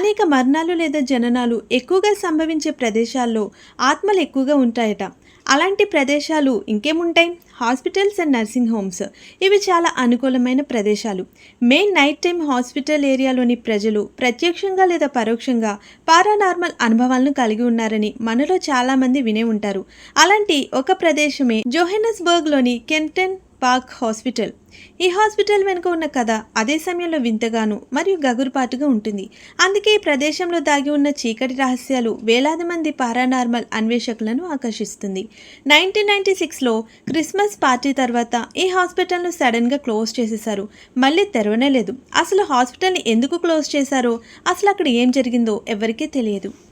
అనేక మరణాలు లేదా జననాలు ఎక్కువగా సంభవించే ప్రదేశాల్లో ఆత్మలు ఎక్కువగా ఉంటాయట. అలాంటి ప్రదేశాలు ఇంకేముంటాయి? Hospitals and nursing homes. ఇవి చాలా అనుకూలమైన ప్రదేశాలు. మెయిన్ నైట్ టైం హాస్పిటల్ ఏరియాలోని ప్రజలు ప్రత్యక్షంగా లేదా పరోక్షంగా పారానార్మల్ అనుభవాలను కలిగి ఉన్నారని మనలో చాలామంది వినే ఉంటారు. అలాంటి ఒక ప్రదేశమే జోహెనస్బర్గ్లోని కెంటన్ పార్క్ హాస్పిటల్. ఈ హాస్పిటల్ వెనుక ఉన్న కథ అదే సమయంలో వింతగాను మరియు గగురుపాటుగా ఉంటుంది. అందుకే ఈ ప్రదేశంలో దాగి ఉన్న చీకటి రహస్యాలు వేలాది మంది పారానార్మల్ అన్వేషకులను ఆకర్షిస్తుంది. నైన్టీన్ నైన్టీ సిక్స్లో క్రిస్మస్ పార్టీ తర్వాత ఈ హాస్పిటల్ను సడన్గా క్లోజ్ చేసేశారు. మళ్ళీ తెరవనే లేదు. అసలు హాస్పిటల్ని ఎందుకు క్లోజ్ చేశారో అసలు అక్కడ ఏం జరిగిందో ఎవరికీ తెలియదు.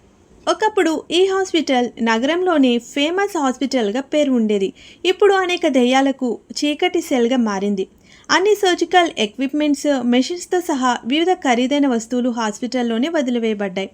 ఒకప్పుడు ఈ హాస్పిటల్ నగరంలోనే ఫేమస్ హాస్పిటల్గా పేరు ఉండేది. ఇప్పుడు అనేక దెయ్యాలకు చీకటి సెల్గా మారింది. అన్ని సర్జికల్ ఎక్విప్మెంట్స్ మెషిన్స్తో సహా వివిధ ఖరీదైన వస్తువులు హాస్పిటల్లోనే వదిలివేయబడ్డాయి.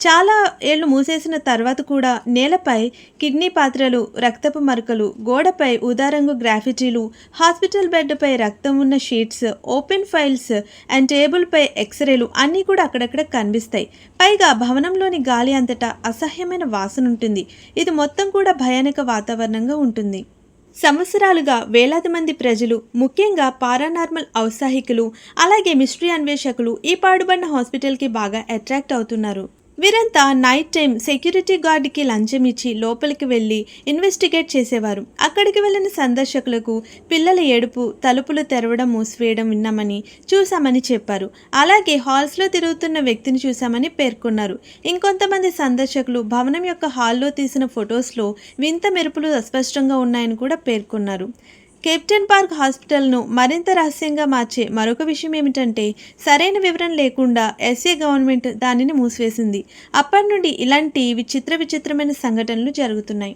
చాలా ఏళ్ళు మూసేసిన తర్వాత కూడా నేలపై కిడ్నీ పాత్రలు రక్తపు మరకలు గోడపై ఉదారంగు గ్రాఫిటీలు హాస్పిటల్ బెడ్పై రక్తం ఉన్న షీట్స్ ఓపెన్ ఫైల్స్ అండ్ టేబుల్పై ఎక్స్రేలు అన్నీ కూడా అక్కడక్కడ కనిపిస్తాయి. పైగా భవనంలోని గాలి అంతటా అసహ్యమైన వాసన ఉంటుంది. ఇది మొత్తం కూడా భయానక వాతావరణంగా ఉంటుంది. సంవత్సరాలుగా వేలాది మంది ప్రజలు ముఖ్యంగా పారానార్మల్ ఔత్సాహికులు అలాగే మిస్టరీ అన్వేషకులు ఈ పాడుబడిన హాస్పిటల్కి బాగా అట్రాక్ట్ అవుతున్నారు. వీరంతా నైట్ టైం సెక్యూరిటీ గార్డ్కి లంచం ఇచ్చి లోపలికి వెళ్ళి ఇన్వెస్టిగేట్ చేసేవారు. అక్కడికి వెళ్ళిన సందర్శకులకు పిల్లల ఏడుపు తలుపులు తెరవడం మూసివేయడం విన్నామని చూశామని చెప్పారు. అలాగే హాల్స్లో తిరుగుతున్న వ్యక్తిని చూశామని పేర్కొన్నారు. ఇంకొంతమంది సందర్శకులు భవనం యొక్క హాల్లో తీసిన ఫొటోస్లో వింత మెరుపులు అస్పష్టంగా ఉన్నాయని కూడా పేర్కొన్నారు. కెప్టెన్ పార్క్ హాస్పిటల్ను మరింత రహస్యంగా మార్చే మరొక విషయం ఏమిటంటే సరైన వివరణ లేకుండా ఎస్ఏ గవర్నమెంట్ దానిని మూసివేసింది. అప్పటి నుండి ఇలాంటి విచిత్ర విచిత్రమైన సంఘటనలు జరుగుతున్నాయి.